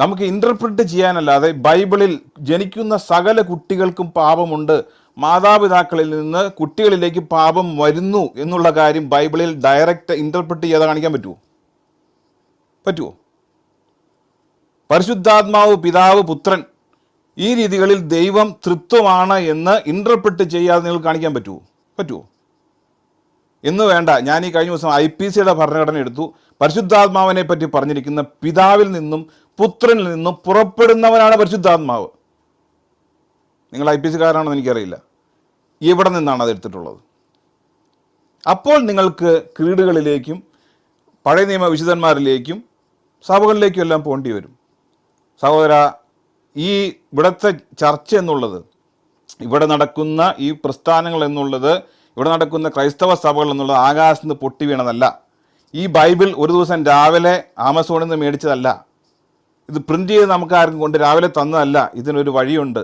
നമുക്ക് ഇന്റർപ്രിറ്റ് ചെയ്യാനല്ലാതെ ബൈബിളിൽ ജനിക്കുന്ന സകല കുട്ടികൾക്കും പാപമുണ്ട്. മാതാപിതാക്കളിൽ നിന്ന് കുട്ടികളിലേക്ക് പാപം വരുന്നു എന്നുള്ള കാര്യം ബൈബിളിൽ ഡയറക്റ്റ് ഇന്റർപ്രിറ്റ് ചെയ്യാതെ കാണിക്കാൻ പറ്റുമോ പറ്റുമോ പരിശുദ്ധാത്മാവ് പിതാവ് പുത്രൻ ഈ രീതികളിൽ ദൈവം തൃത്വമാണ് എന്ന് ഇന്റർപ്രിറ്റ് ചെയ്യാതെ നിങ്ങൾ കാണിക്കാൻ പറ്റുമോ പറ്റുമോ എന്ന് വേണ്ട. ഞാൻ ഈ കഴിഞ്ഞ ദിവസം ഐ പി സിയുടെ ഭരണഘടന എടുത്തു. പരിശുദ്ധാത്മാവിനെ പറ്റി പറഞ്ഞിരിക്കുന്ന പിതാവിൽ നിന്നും പുത്രനിൽ നിന്നും പുറപ്പെടുന്നവനാണ് പരിശുദ്ധാത്മാവ്. നിങ്ങൾ ഐ പി സിക്കാരാണെന്ന് എനിക്കറിയില്ല. ഇവിടെ നിന്നാണ് അത് എടുത്തിട്ടുള്ളത്? അപ്പോൾ നിങ്ങൾക്ക് ക്രീഡുകളിലേക്കും പഴയ നിയമ വിശുദ്ധന്മാരിലേക്കും സഭകളിലേക്കും എല്ലാം പോകേണ്ടി വരും. സഹോദര ഈ ഇവിടുത്തെ ചർച്ച എന്നുള്ളത് ഇവിടെ നടക്കുന്ന ഈ പ്രസ്ഥാനങ്ങൾ എന്നുള്ളത് ഇവിടെ നടക്കുന്ന ക്രൈസ്തവ സഭകൾ എന്നുള്ളത് ആകാശത്ത് നിന്ന് പൊട്ടി വീണതല്ല. ഈ ബൈബിൾ ഒരു ദിവസം രാവിലെ ആമസോണിൽ നിന്ന് മേടിച്ചതല്ല. ഇത് പ്രിന്റ് ചെയ്ത് നമുക്ക് ആർക്കും കൊണ്ട് രാവിലെ തന്നതല്ല. ഇതിനൊരു വഴിയുണ്ട്.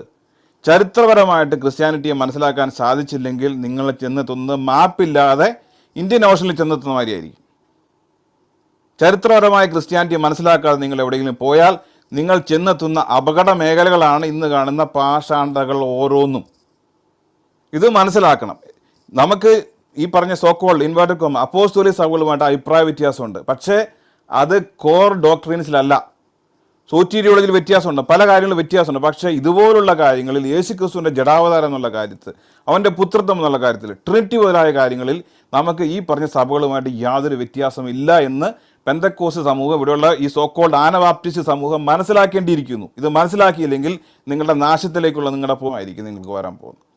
ചരിത്രപരമായിട്ട് ക്രിസ്ത്യാനിറ്റിയെ മനസ്സിലാക്കാൻ സാധിച്ചില്ലെങ്കിൽ നിങ്ങൾ ചെന്നെത്തുന്നത് മാപ്പില്ലാതെ ഇന്ത്യൻ ഓഷനിൽ ചെന്നെത്തുന്ന മാതിരിയായിരിക്കും. ചരിത്രപരമായ ക്രിസ്ത്യാനിറ്റി മനസ്സിലാക്കാതെ നിങ്ങൾ എവിടെയെങ്കിലും പോയാൽ നിങ്ങൾ ചെന്നെത്തുന്ന അപകട മേഖലകളാണ് ഇന്ന് കാണുന്ന പാഷാണ്ടകൾ ഓരോന്നും. ഇത് മനസ്സിലാക്കണം. നമുക്ക് ഈ പറഞ്ഞ സോക്കോൾ ഇൻവേർട്ടഡ് കോമ അപ്പോസ്തോലി സഭകളുമായിട്ട് അഭിപ്രായ വ്യത്യാസമുണ്ട്. പക്ഷേ അത് കോർ ഡോക്ട്രീൻസിലല്ല സോറ്റീരിയോളജിയിൽ വ്യത്യാസമുണ്ട്. പല കാര്യങ്ങളും വ്യത്യാസമുണ്ട്. പക്ഷേ ഇതുപോലുള്ള കാര്യങ്ങളിൽ യേശു ക്രിസ്തുവിന്റെ ജഡാവതാരം എന്നുള്ള കാര്യത്തിൽ അവന്റെ പുത്രത്വം എന്നുള്ള കാര്യത്തിൽ ട്രിനിറ്റി മുതലായ കാര്യങ്ങളിൽ നമുക്ക് ഈ പറഞ്ഞ സഭകളുമായിട്ട് യാതൊരു വ്യത്യാസമില്ല എന്ന് പെന്തക്കോസ് സമൂഹം ഇവിടെയുള്ള ഈ സോക്കോൾഡ് ആനബാപ്റ്റിസ്റ്റ് സമൂഹം മനസ്സിലാക്കേണ്ടിയിരിക്കുന്നു. ഇത് മനസ്സിലാക്കിയില്ലെങ്കിൽ നിങ്ങളുടെ നാശത്തിലേക്കുള്ള നിങ്ങളുടെ പോകുമായിരിക്കും നിങ്ങൾക്ക് വരാൻ പോകുന്നത്.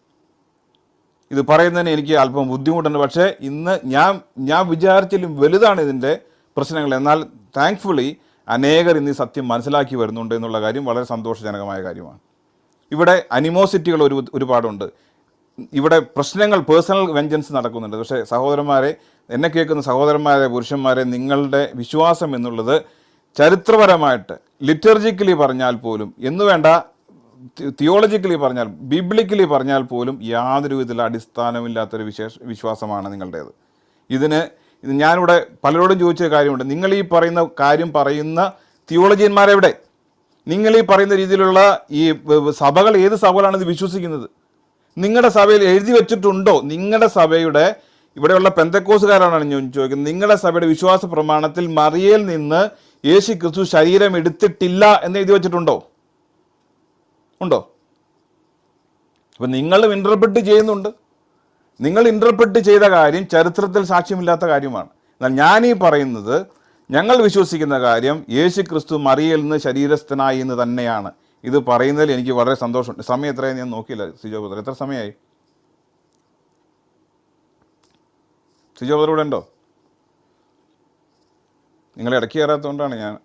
ഇത് പറയുന്നതിന് എനിക്ക് അല്പം ബുദ്ധിമുട്ടുണ്ട്. പക്ഷേ ഇന്ന് ഞാൻ ഞാൻ വിചാരിച്ചാലും വലുതാണ് ഇതിന്റെ പ്രശ്നങ്ങൾ. എന്നാൽ താങ്ക്ഫുള്ളി അനേകർ ഇന്ന് ഈ സത്യം മനസ്സിലാക്കി വരുന്നുണ്ട് എന്നുള്ള കാര്യം വളരെ സന്തോഷജനകമായ കാര്യമാണ്. ഇവിടെ അനിമോസിറ്റികൾ ഒരു ഒരുപാടുണ്ട്. ഇവിടെ പ്രശ്നങ്ങൾ പേഴ്സണൽ വെഞ്ചൻസ് നടക്കുന്നുണ്ട്. പക്ഷേ സഹോദരന്മാരെ എന്നെ കേൾക്കുന്ന സഹോദരന്മാരെ പുരുഷന്മാരെ നിങ്ങളുടെ വിശ്വാസം എന്നുള്ളത് ചരിത്രപരമായിട്ട് ലിറ്റർജിക്കലി പറഞ്ഞാൽ പോലും എന്ന് വേണ്ട തിയോളജിക്കലി പറഞ്ഞാൽ ബിബ്ലിക്കലി പറഞ്ഞാൽ പോലും യാതൊരു വിധത്തിലുള്ള അടിസ്ഥാനമില്ലാത്തൊരു വിശേഷ വിശ്വാസമാണ് നിങ്ങളുടേത്. ഇതിന് ഇത് ഞാനിവിടെ പലരോടും ചോദിച്ച കാര്യമുണ്ട്. നിങ്ങൾ ഈ പറയുന്ന കാര്യം പറയുന്ന തിയോളജിയന്മാരെവിടെ നിങ്ങൾ ഈ പറയുന്ന രീതിയിലുള്ള ഈ സഭകൾ ഏത് സഭകളാണ് ഇത് വിശ്വസിക്കുന്നത്? നിങ്ങളുടെ സഭയിൽ എഴുതി വെച്ചിട്ടുണ്ടോ? നിങ്ങളുടെ സഭയുടെ ഇവിടെയുള്ള പെന്തക്കോസുകാരാണ് ഞാൻ ചോദിക്കുന്നത്. നിങ്ങളുടെ സഭയുടെ വിശ്വാസ പ്രമാണത്തിൽ മറിയയിൽ നിന്ന് യേശു ക്രിസ്തു ശരീരം എടുത്തിട്ടില്ല എന്ന് എഴുതി വെച്ചിട്ടുണ്ടോ? ഉണ്ടോ? അപ്പം നിങ്ങളും ഇന്റർപ്രറ്റ് ചെയ്യുന്നുണ്ട്. നിങ്ങൾ ഇന്റർപ്രറ്റ് ചെയ്ത കാര്യം ചരിത്രത്തിൽ സാക്ഷ്യമില്ലാത്ത കാര്യമാണ്. എന്നാൽ ഞാനീ പറയുന്നത് ഞങ്ങൾ വിശ്വസിക്കുന്ന കാര്യം യേശു ക്രിസ്തു മറിയയിൽ നിന്ന് ശരീരസ്ഥനായി എന്ന് തന്നെയാണ്. ഇത് പറയുന്നതിൽ എനിക്ക് വളരെ സന്തോഷമുണ്ട്. സമയം എത്രയായി ഞാൻ നോക്കിയില്ല സിജോ ബദർ എത്ര സമയമായി? സിജോ ബദർ ഇവിടെ ഉണ്ടോ? നിങ്ങൾ ഇടയ്ക്ക് കയറാത്തതുകൊണ്ടാണ് ഞാൻ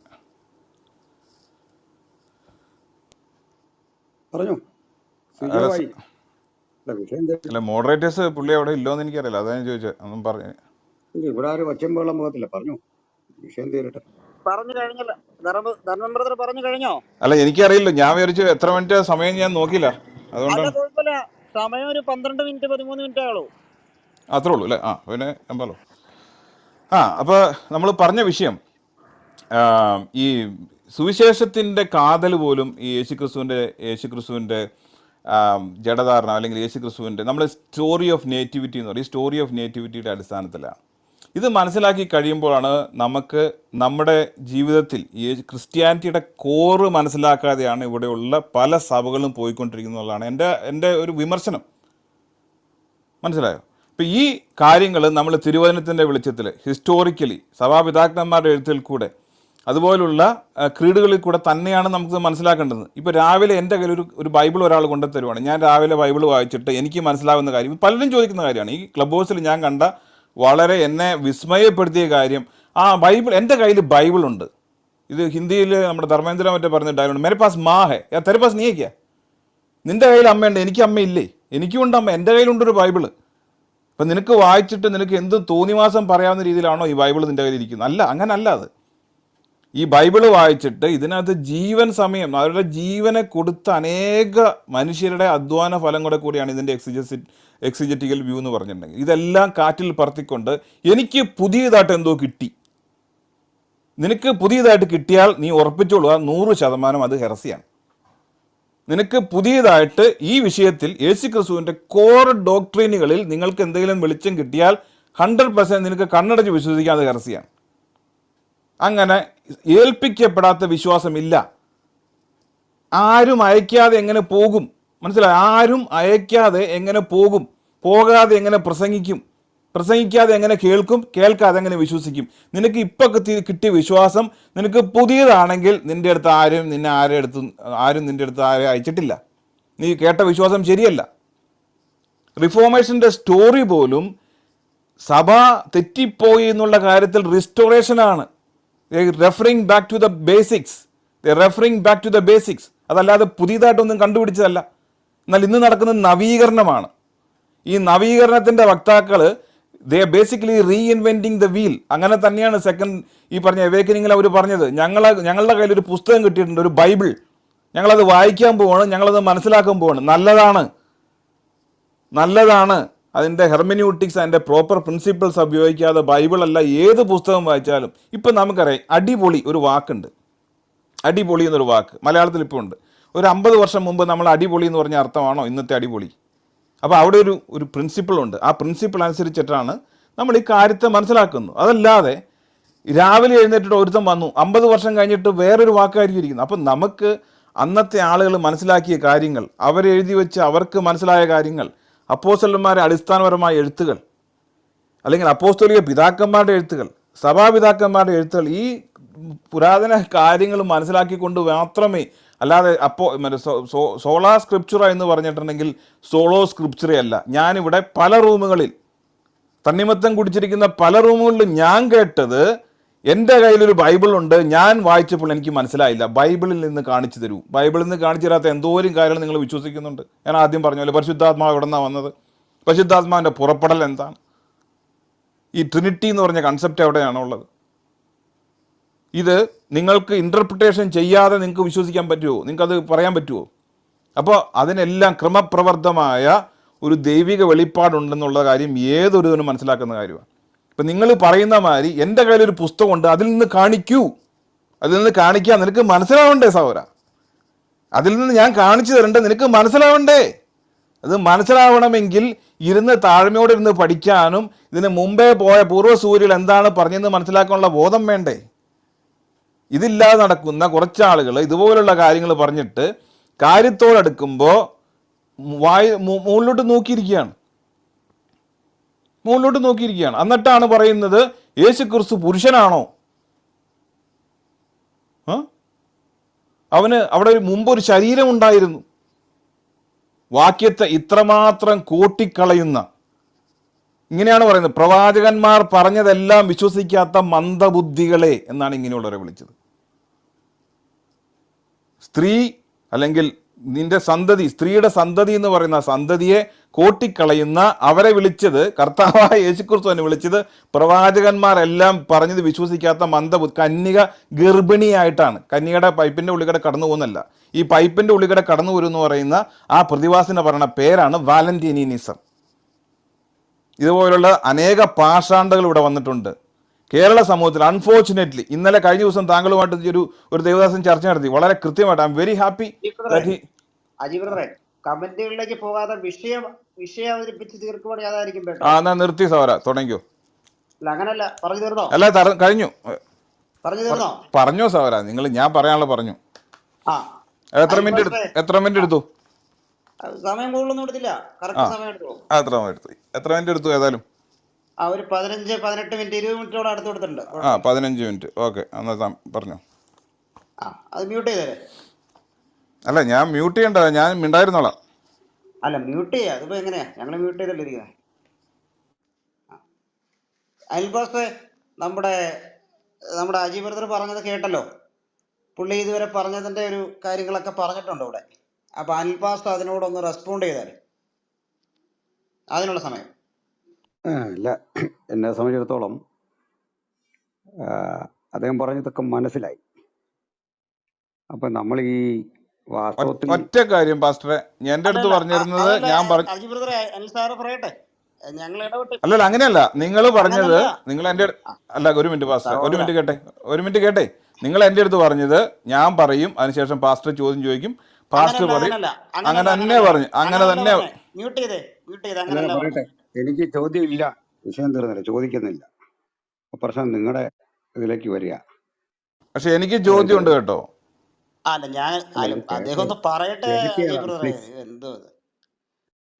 പറഞ്ഞു? അല്ല മോഡറേറ്റേഴ്സ് പുള്ളി അവിടെ ഇല്ലോന്ന് എനിക്കറിയില്ല. അതാണ് ഞാൻ ചോദിച്ചത് ഒന്നും പറഞ്ഞു ഇവിടെ ആരും ഒച്ചയും വെള്ളം പോകത്തില്ല പറഞ്ഞു. വിഷയം തീരട്ടെ പറഞ്ഞു കഴിഞ്ഞല്ലോ. ധർമ്മ ബ്രദർ പറഞ്ഞു കഴിഞ്ഞോ? അല്ല എനിക്കറിയില്ല. ഞാൻ വിചാരിച്ചു എത്ര മിനിറ്റ് സമയം ഞാൻ നോക്കിയില്ല. അതുകൊണ്ട് സമയം ഒരു പന്ത്രണ്ട് മിനിറ്റ് പതിമൂന്ന് മിനിറ്റ് ഉള്ളൂ. അത്രേ ഉള്ളൂ അല്ലേ? ആ പിന്നെ എമ്പാലോ ആ അപ്പോൾ നമ്മൾ പറഞ്ഞ വിഷയം ഈ സുവിശേഷത്തിന്റെ കാതൽ പോലും ഈ യേശുക്രിസ്തുവിന്റെ യേശുക്രിസ്തുവിന്റെ ജഡധാരണ അല്ലെങ്കിൽ യേശുക്രിസ്തുവിന്റെ നമ്മുടെ സ്റ്റോറി ഓഫ് നേറ്റിവിറ്റി എന്ന് പറയും. ഈ സ്റ്റോറി ഓഫ് നേറ്റിവിറ്റിയുടെ അടിസ്ഥാനത്തിലാണ്. ഇത് മനസ്സിലാക്കി കഴിയുമ്പോഴാണ് നമുക്ക് നമ്മുടെ ജീവിതത്തിൽ ക്രിസ്ത്യാനിറ്റിയുടെ കോറ് മനസ്സിലാക്കാതെയാണ് ഇവിടെയുള്ള പല സഭകളും പോയിക്കൊണ്ടിരിക്കുന്നതാണ് എന്റെ എന്റെ ഒരു വിമർശനം. മനസ്സിലായോ? ഇപ്പം ഈ കാര്യങ്ങൾ നമ്മൾ തിരുവചനത്തിന്റെ വെളിച്ചത്തിൽ ഹിസ്റ്റോറിക്കലി സഭാപിതാക്കന്മാരുടെ എഴുത്തിൽ കൂടെ അതുപോലുള്ള ക്രീഡുകളിൽ കൂടെ തന്നെയാണ് നമുക്ക് മനസ്സിലാക്കേണ്ടത്. ഇപ്പോൾ രാവിലെ എന്റെ കയ്യിൽ ഒരു ഒരു ബൈബിൾ ഒരാൾ കൊണ്ടു തരുവാണ് ഞാൻ രാവിലെ ബൈബിൾ വായിച്ചിട്ട് എനിക്ക് മനസ്സിലാവുന്ന കാര്യം പലരും ചോദിക്കുന്ന കാര്യമാണ്. ഈ ക്ലബ് ഹൗസിൽ ഞാൻ കണ്ട വളരെ എന്നെ വിസ്മയപ്പെടുത്തിയ കാര്യം ആ ബൈബിൾ എന്റെ കയ്യിൽ ബൈബിൾ ഉണ്ട് ഇത് ഹിന്ദിയിൽ നമ്മുടെ ധർമ്മേന്ദ്ര മറ്റേ പറഞ്ഞ ഡയലോഗ് മേരെ പാസ് മാ യാ തെരെ പാസ് നീ നിന്റെ കയ്യിൽ അമ്മയുണ്ട് എനിക്ക് അമ്മയില്ലേ എനിക്കുണ്ട് അമ്മ. എന്റെ കയ്യിലുണ്ടൊരു ബൈബിൾ അപ്പം നിനക്ക് വായിച്ചിട്ട് നിനക്ക് എന്ത് തോന്നിവാസം പറയാവുന്ന രീതിയിലാണോ ഈ ബൈബിൾ നിന്റെ കയ്യിൽ ഇരിക്കുന്നത്? അല്ല അങ്ങനല്ല അത്. ഈ ബൈബിൾ വായിച്ചിട്ട് ഇതിനകത്ത് ജീവൻ സമയം അവരുടെ ജീവനെ കൊടുത്ത അനേക മനുഷ്യരുടെ അധ്വാന ഫലം കൂടെ കൂടിയാണ് ഇതിന്റെ എക്സിജസി എക്സിജറ്റിക്കൽ വ്യൂ എന്ന് പറഞ്ഞിട്ടുണ്ടെങ്കിൽ. ഇതെല്ലാം കാറ്റിൽ പറത്തിക്കൊണ്ട് എനിക്ക് പുതിയതായിട്ട് എന്തോ കിട്ടി. നിനക്ക് പുതിയതായിട്ട് കിട്ടിയാൽ നീ ഉറപ്പിച്ചോളൂ ആ നൂറ് ശതമാനം അത് ഹെറസിയാണ്. നിനക്ക് പുതിയതായിട്ട് ഈ വിഷയത്തിൽ യേശു ക്രിസ്തുവിന്റെ കോർ ഡോക്ട്രീനുകളിൽ നിങ്ങൾക്ക് എന്തെങ്കിലും വെളിച്ചം കിട്ടിയാൽ ഹൺഡ്രഡ് പെർസെന്റ് നിനക്ക് കണ്ണടച്ച് വിശ്വസിക്കാൻ അത് ഹെറസിയാണ്. അങ്ങനെ ഏൽപ്പിക്കപ്പെടാത്ത വിശ്വാസമില്ല. ആരും അയക്കാതെ എങ്ങനെ പോകും? മനസ്സിലായി? ആരും അയക്കാതെ എങ്ങനെ പോകും? പോകാതെ എങ്ങനെ പ്രസംഗിക്കും? പ്രസംഗിക്കാതെ എങ്ങനെ കേൾക്കും? കേൾക്കാതെ എങ്ങനെ വിശ്വസിക്കും? നിനക്ക് ഇപ്പോൾ കിട്ടിയ വിശ്വാസം നിനക്ക് പുതിയതാണെങ്കിൽ നിന്റെ അടുത്ത് ആരും നിന്നെ ആരെ അടുത്ത് ആരും നിന്റെ അടുത്ത് ആരെ അയച്ചിട്ടില്ല. നീ കേട്ട വിശ്വാസം ശരിയല്ല. റിഫോർമേഷന്റെ സ്റ്റോറി പോലും സഭ തെറ്റിപ്പോയി എന്നുള്ള കാര്യത്തിൽ റിസ്റ്റോറേഷനാണ് referring back to the basics referring back to the basics അതല്ലാതെ പുതിയതായിട്ടൊന്നും കണ്ടുപിടിച്ചതല്ല. എന്നാൽ ഇന്ന് നടക്കുന്നത് നവീകരണമാണ്. ഈ നവീകരണത്തിന്റെ വക്താക്കൾ they basically reinventing the wheel അങ്ങനെ തന്നെയാണ് സെക്കൻഡ് ഈ പറഞ്ഞ എവേക്കനിങ്ങിൽ അവർ പറഞ്ഞത്. ഞങ്ങളെ ഞങ്ങളുടെ കയ്യിൽ ഒരു പുസ്തകം കിട്ടിയിട്ടുണ്ട് ഒരു ബൈബിൾ. ഞങ്ങളത് വായിക്കാൻ പോവാണ് ഞങ്ങളത് മനസ്സിലാക്കാൻ പോവാണ്. നല്ലതാണ്. നല്ലതാണ്. അതിന്റെ ഹെർമിന്യൂട്ടിക്സ് അതിന്റെ പ്രോപ്പർ പ്രിൻസിപ്പിൾസ് ഉപയോഗിക്കാതെ ബൈബിളല്ല ഏത് പുസ്തകം വായിച്ചാലും ഇപ്പം നമുക്കറിയാം അടിപൊളി ഒരു വാക്കുണ്ട്. അടിപൊളി എന്നൊരു വാക്ക്. മലയാളത്തിൽ ഇപ്പോൾ ഉണ്ട്. ഒരു അമ്പത് വർഷം മുമ്പ് നമ്മൾ അടിപൊളി എന്ന് പറഞ്ഞ അർത്ഥമാണോ ഇന്നത്തെ അടിപൊളി? അപ്പോൾ അവിടെ ഒരു ഒരു പ്രിൻസിപ്പിൾ ഉണ്ട്. ആ പ്രിൻസിപ്പിൾ അനുസരിച്ചിട്ടാണ് നമ്മൾ ഈ കാര്യത്തെ മനസ്സിലാക്കുന്നു അതല്ലാതെ രാവിലെ എഴുന്നേറ്റിട്ട് ഒരുത്തം വന്നു. അമ്പത് വർഷം കഴിഞ്ഞിട്ട് വേറൊരു വാക്കായിരിക്കും. ഇരിക്കുന്നത് അപ്പം നമുക്ക് അന്നത്തെ ആളുകൾ മനസ്സിലാക്കിയ കാര്യങ്ങൾ അവരെഴുതി വെച്ച് അവർക്ക് മനസ്സിലായ കാര്യങ്ങൾ അപ്പോസ്റ്റലന്മാരെ അടിസ്ഥാനപരമായ എഴുത്തുകൾ അല്ലെങ്കിൽ അപ്പോസ്തോലിക പിതാക്കന്മാരുടെ എഴുത്തുകൾ സഭാപിതാക്കന്മാരുടെ എഴുത്തുകൾ ഈ പുരാതന കാര്യങ്ങൾ മനസ്സിലാക്കിക്കൊണ്ട് മാത്രമേ അല്ലാതെ അപ്പോ മറ്റേ സോളാ സ്ക്രിപ്ചറ എന്ന് പറഞ്ഞിട്ടുണ്ടെങ്കിൽ സോളോ സ്ക്രിപ്ചുറ അല്ല. ഞാനിവിടെ പല റൂമുകളിൽ തണ്ണിമത്തം കുടിച്ചിരിക്കുന്ന പല റൂമുകളിലും ഞാൻ കേട്ടത് എന്റെ കയ്യിലൊരു ബൈബിളുണ്ട്. ഞാൻ വായിച്ചപ്പോൾ എനിക്ക് മനസ്സിലായില്ല. ബൈബിളിൽ നിന്ന് കാണിച്ചു തരൂ. ബൈബിളിൽ നിന്ന് കാണിച്ചു തരാത്ത എന്തോരം കാര്യങ്ങൾ നിങ്ങൾ വിശ്വസിക്കുന്നുണ്ട്. ഞാൻ ആദ്യം പറഞ്ഞല്ലോ പരിശുദ്ധാത്മാവ് എവിടെ നിന്നാണ് വന്നത്? പരിശുദ്ധാത്മാവിന്റെ പുറപ്പെടൽ എന്താണ്? ഈ ട്രിനിറ്റി എന്ന് പറഞ്ഞ കൺസെപ്റ്റ് എവിടെയാണുള്ളത് ഇത് നിങ്ങൾക്ക് ഇന്റർപ്രിട്ടേഷൻ ചെയ്യാതെ നിങ്ങൾക്ക് വിശ്വസിക്കാൻ പറ്റുമോ നിങ്ങൾക്കത് പറയാൻ പറ്റുമോ അപ്പോൾ അതിനെല്ലാം ക്രമപ്രവർത്തമായ ഒരു ദൈവിക വെളിപ്പാടുണ്ടെന്നുള്ള കാര്യം ഏതൊരുവനും മനസ്സിലാക്കുന്ന കാര്യമാണ്. ഇപ്പം നിങ്ങൾ പറയുന്ന മാതിരി എന്റെ കയ്യിൽ ഒരു പുസ്തകമുണ്ട് അതിൽ നിന്ന് കാണിക്കൂ. അതിൽ നിന്ന് കാണിക്കാൻ നിനക്ക് മനസ്സിലാവണ്ടേ സഹോര അതിൽ നിന്ന് ഞാൻ കാണിച്ചു തരണ്ടേ നിനക്ക് മനസ്സിലാവണ്ടേ? അത് മനസ്സിലാവണമെങ്കിൽ ഇരുന്ന് താഴ്മയോടെ ഇരുന്ന് പഠിക്കാനും ഇതിന് മുമ്പേ പോയ പൂർവ പൂർവസൂര്യൽ എന്താണ് പറഞ്ഞെന്ന് മനസ്സിലാക്കാനുള്ള ബോധം വേണ്ടേ? ഇതില്ലാതെ നടക്കുന്ന കുറച്ചാളുകൾ ഇതുപോലുള്ള കാര്യങ്ങൾ പറഞ്ഞിട്ട് കാര്യത്തോടെടുക്കുമ്പോൾ വായി മുകളിലോട്ട് നോക്കിയിരിക്കുകയാണ്. മുകളിലോട്ട് നോക്കിയിരിക്കുകയാണ്. എന്നിട്ടാണ് പറയുന്നത് യേശു ക്രിസ്തു പുരുഷനാണോ? അവന് അവിടെ ഒരു മുമ്പ് ഒരു ശരീരം ഉണ്ടായിരുന്നു. വാക്യത്തെ ഇത്രമാത്രം കൂട്ടിക്കളയുന്ന ഇങ്ങനെയാണ് പറയുന്നത് പ്രവാചകന്മാർ പറഞ്ഞതെല്ലാം വിശ്വസിക്കാത്ത മന്ദബുദ്ധികളെ എന്നാണ് ഇങ്ങനെയുള്ളവരെ വിളിച്ചത്. സ്ത്രീ അല്ലെങ്കിൽ നിന്റെ സന്തതി സ്ത്രീയുടെ സന്തതി എന്ന് പറയുന്ന സന്തതിയെ കോട്ടിക്കളയുന്ന അവരെ വിളിച്ചത് കർത്താവായ യേശുക്രിസ്തു തന്നെ വിളിച്ചത് പ്രവാചകന്മാരെല്ലാം പറഞ്ഞത് വിശ്വസിക്കാത്ത മന്ദബുദ്ധി കന്യക ഗർഭിണിയായിട്ടാണ്. കന്യകയുടെ പൈപ്പിന്റെ ഉള്ളിക്കടെ കടന്നു പോകുന്നല്ല ഈ പൈപ്പിന്റെ ഉള്ളിക്കടെ കടന്നു വരും എന്ന് പറയുന്ന ആ പ്രതിഭാസിനെ പറയുന്ന പേരാണ് വാലന്റീനിയനിസം ഇതുപോലുള്ള അനേക പാഷാണ്ടകൾ ഇവിടെ വന്നിട്ടുണ്ട്. കേരള സമൂഹത്തിൽ അൺഫോർച്ചുനേറ്റ്ലി ഇന്നലെ കഴിഞ്ഞ ദിവസം താങ്കളുമായിട്ട് ഒരു ഒരു ദേവദാസൻ ചർച്ച നടത്തി. വളരെ കൃത്യമായിട്ട്. ഐ എം വെരി ഹാപ്പി കമന്റുകളിലേക്ക് പോകാതെ വിഷയം വിഷയം അവതരിപ്പിച്ച് തീർക്കുവാണെങ്കിൽ അതായിരിക്കും ആ എന്നാ നിർത്തി സൗര. തുടങ്ങിയോ അല്ല അങ്ങനല്ല. പറഞ്ഞു തീർന്നോ? അല്ല കഴിഞ്ഞു. പറഞ്ഞു തീർന്നോ? പറഞ്ഞോ സൗര. നിങ്ങൾ ഞാൻ പറയാനുള്ള പറഞ്ഞു. ആ. എത്ര മിനിറ്റ് എടുത്തു എത്ര മിനിറ്റ് എടുത്തു? സമയം കൂടുതലൊന്നും എടുത്തില്ല. കറക്റ്റ് സമയം എടുത്തു. എത്ര മിനിറ്റ് എടുത്തു? എത്ര മിനിറ്റ് എടുത്തു ഏതായാലും? ആ ഒരു പതിനഞ്ച് പതിനെട്ട് മിനിറ്റ് ഇരുപത് മിനിറ്റോട് അടുത്ത് കൊടുത്തിട്ടുണ്ട്. ആ പതിനഞ്ച് മിനിറ്റ്. ഓക്കെ എന്നാ പറഞ്ഞോ. ആ അത് മ്യൂട്ട് ചെയ്തേരെ. അല്ല ഞാൻ മ്യൂട്ട് ചെയ്യണ്ട ഞാൻ മിണ്ടായിരുന്നോളാം. അല്ല മ്യൂട്ട് ചെയ്യാം. അതിപ്പോ എങ്ങനെയാ? ഞങ്ങൾ മ്യൂട്ട് ചെയ്തല്ലേ ഇരിക്കുന്നത് അയൽബാസ് നമ്മുടെ നമ്മുടെ അജീവർദർ ബ്രദർ പറഞ്ഞത് കേട്ടല്ലോ. പുള്ളി ഇതുവരെ പറഞ്ഞതിന്റെ ഒരു കാര്യങ്ങളൊക്കെ പറഞ്ഞിട്ടുണ്ട് ഇവിടെ. അപ്പൊ അൽബാസ് അതിനോടൊന്ന് റെസ്പോണ്ട് ചെയ്താൽ അതിനുള്ള സമയം. അല്ല എന്നെ സംബന്ധിച്ചിടത്തോളം അദ്ദേഹം പറഞ്ഞതൊക്കെ മനസ്സിലായി. അപ്പൊ നമ്മൾ ഈ വാസ്തവത്തിൽ ഒറ്റ കാര്യം പാസ്റ്ററെ. എന്റെ അടുത്ത് പറഞ്ഞിരുന്നത് ഞാൻ പറഞ്ഞു അല്ലല്ല അങ്ങനെയല്ല. നിങ്ങൾ പറഞ്ഞത് നിങ്ങൾ എന്റെ അല്ല ഒരു മിനിറ്റ് പാസ്റ്റർ ഒരു മിനിറ്റ് കേട്ടെ. ഒരു മിനിറ്റ് കേട്ടെ. നിങ്ങൾ എന്റെ അടുത്ത് പറഞ്ഞത് ഞാൻ പറയും അതിനുശേഷം പാസ്റ്റർ ചോദ്യം ചോദിക്കും. പാസ്റ്റർ പറയും. അങ്ങനെ തന്നെ പറഞ്ഞു അങ്ങനെ തന്നെ മ്യൂട്ട് ചെയ്തേ മ്യൂട്ട് ചെയ്തേ പറയട്ടെ. എനിക്ക് ചോദ്യം ഇല്ല വിഷയം തീർന്നില്ല. ചോദിക്കുന്നില്ല. പ്രശ്നം നിങ്ങളുടെ ഇതിലേക്ക് വരിക. പക്ഷെ എനിക്ക് ചോദ്യമുണ്ട് കേട്ടോ. അല്ല ഞാൻ അല്ല, അദ്ദേഹം ഒന്ന് പറയട്ടെ എനിക്ക് അജയ് ബ്രദറെ please. എന്തോ ഇത്.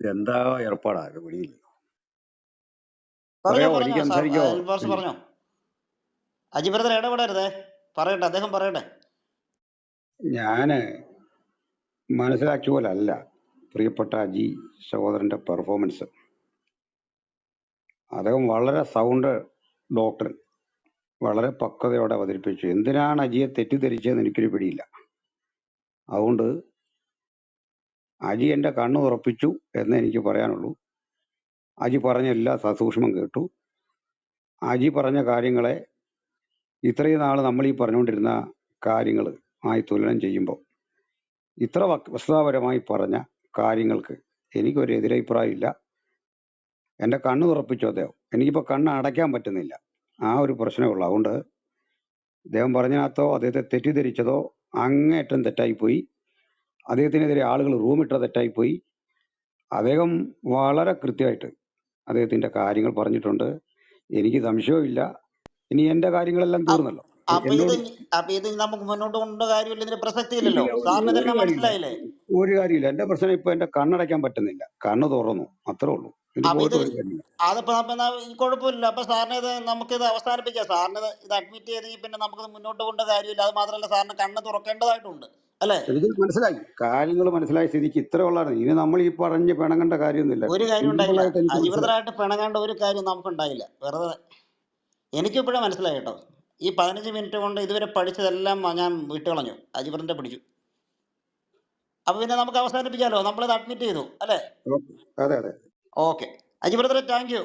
എന്താ ഏർപ്പാടാ? ഇത് പിടിയില്ല. പറഞ്ഞോ പറയാവോ പറഞ്ഞോ എനിക്ക് സാർ. പറഞ്ഞോ? അജി ബ്രദർ ഇടപെടരുതേ. പറയട്ടെ അദ്ദേഹം പറയട്ടെ. ഞാൻ മനസ്സിലാക്കിയ പോലെ അല്ല. പ്രിയപ്പെട്ട അജി സഹോദരന്റെ പെർഫോമൻസ് അദ്ദേഹം വളരെ സൗണ്ട് ഡോക്ടർ വളരെ പക്വതയോടെ അവതരിപ്പിച്ചു. എന്തിനാണ് അജിയെ തെറ്റിദ്ധരിച്ചതെന്ന് എനിക്കൊരു പിടിയില്ല. അതുകൊണ്ട് അജി എന്റെ കണ്ണ് ഉറപ്പിച്ചു എന്ന് എനിക്ക് പറയാനുള്ളൂ. അജി പറഞ്ഞ എല്ലാ സസൂക്ഷ്മം കേട്ടു. അജി പറഞ്ഞ കാര്യങ്ങളെ ഇത്രയും നാൾ നമ്മൾ ഈ പറഞ്ഞുകൊണ്ടിരുന്ന കാര്യങ്ങൾ ആയി തുലനം ചെയ്യുമ്പോൾ ഇത്ര വസ്തുതാപരമായി പറഞ്ഞ കാര്യങ്ങൾക്ക് എനിക്കൊരു എതിരഭിപ്രായം എന്റെ കണ്ണ് തുറപ്പിച്ചു അദ്ദേഹം. എനിക്കിപ്പോൾ കണ്ണ് അടയ്ക്കാൻ പറ്റുന്നില്ല. ആ ഒരു പ്രശ്നമേ ഉള്ളൂ. അതുകൊണ്ട് അദ്ദേഹം പറഞ്ഞതിനകത്തോ അദ്ദേഹത്തെ തെറ്റിദ്ധരിച്ചതോ അങ്ങേയറ്റം തെറ്റായിപ്പോയി. അദ്ദേഹത്തിനെതിരെ ആളുകൾ റൂമിട്ട തെറ്റായിപ്പോയി. അദ്ദേഹം വളരെ കൃത്യമായിട്ട് അദ്ദേഹത്തിന്റെ കാര്യങ്ങൾ പറഞ്ഞിട്ടുണ്ട്. എനിക്ക് സംശയമില്ല ഇനി എന്റെ കാര്യങ്ങളെല്ലാം തീർന്നല്ലോ. അപ്പൊ ഇത് എന്നോട് അപ്പൊ ഇത് നമുക്ക് മുന്നോട്ട് കൊണ്ട കാര്യമില്ല ഇതിന് പ്രസക്തി ഇല്ലല്ലോ ഇല്ല ഒരു സാറിന് കാര്യമില്ല. മനസ്സിലായില്ലേ? ഒരു കാര്യമില്ല. എന്റെ പ്രശ്നം ഇപ്പൊ എന്റെ കണ്ണടയ്ക്കാൻ പറ്റുന്നില്ല. കണ്ണ് തുറന്നു. അത്രേ ഉള്ളൂ. ഇത് അപ്പൊ ഇത് പോയിട്ട് ഒരു കാര്യമില്ല. അതിപ്പോ നമ്മ- ന- ഈ കുഴപ്പമില്ല അപ്പൊ സാറിന് ഇത് നമുക്കിത് അവസാനിപ്പിക്കാം. സാറിന് ഇത് ഇത് അഡ്മിറ്റ് ചെയ്തെങ്കിൽ പിന്നെ നമുക്ക് മുന്നോട്ട് കൊണ്ട കാര്യമില്ല. അത് മാത്രമല്ല സാറിന് കണ്ണ് തുറക്കേണ്ടതായിട്ടുണ്ട്. അല്ലേ? എനിക്ക് മനസ്സിലായി. കാര്യങ്ങൾ മനസ്സിലായ സ്ഥിതിക്ക് ഇത്ര ഉള്ളതാണ് ഇനി നമ്മൾ ഈ പറഞ്ഞ് പിണങ്ങേണ്ട കാര്യമൊന്നുമില്ല. ഒരു കാര്യം സിമ്പിൾ ഉണ്ടായില്ല ആയിട്ട് എനിക്ക് മനസ്സിലായി. അജീവൃതരായിട്ട് പിണങ്ങേണ്ട ഒരു കാര്യം നമുക്ക് ഉണ്ടായില്ല വെറുതെ. എനിക്കിപ്പോഴും മനസ്സിലായി കേട്ടോ. ഈ പതിനഞ്ച് മിനിറ്റ് കൊണ്ട് ഇതുവരെ പഠിച്ചതെല്ലാം ഞാൻ വിട്ടുകളഞ്ഞു. അജിബറിന്റെ പിടിച്ചു. അപ്പൊ പിന്നെ നമുക്ക് അവസാനിപ്പിക്കാമല്ലോ നമ്മളിത് അഡ്മിറ്റ് ചെയ്തു അല്ലേ? ഓക്കെ. അതെ അതെ. Okay അജീവൃതരെ thank you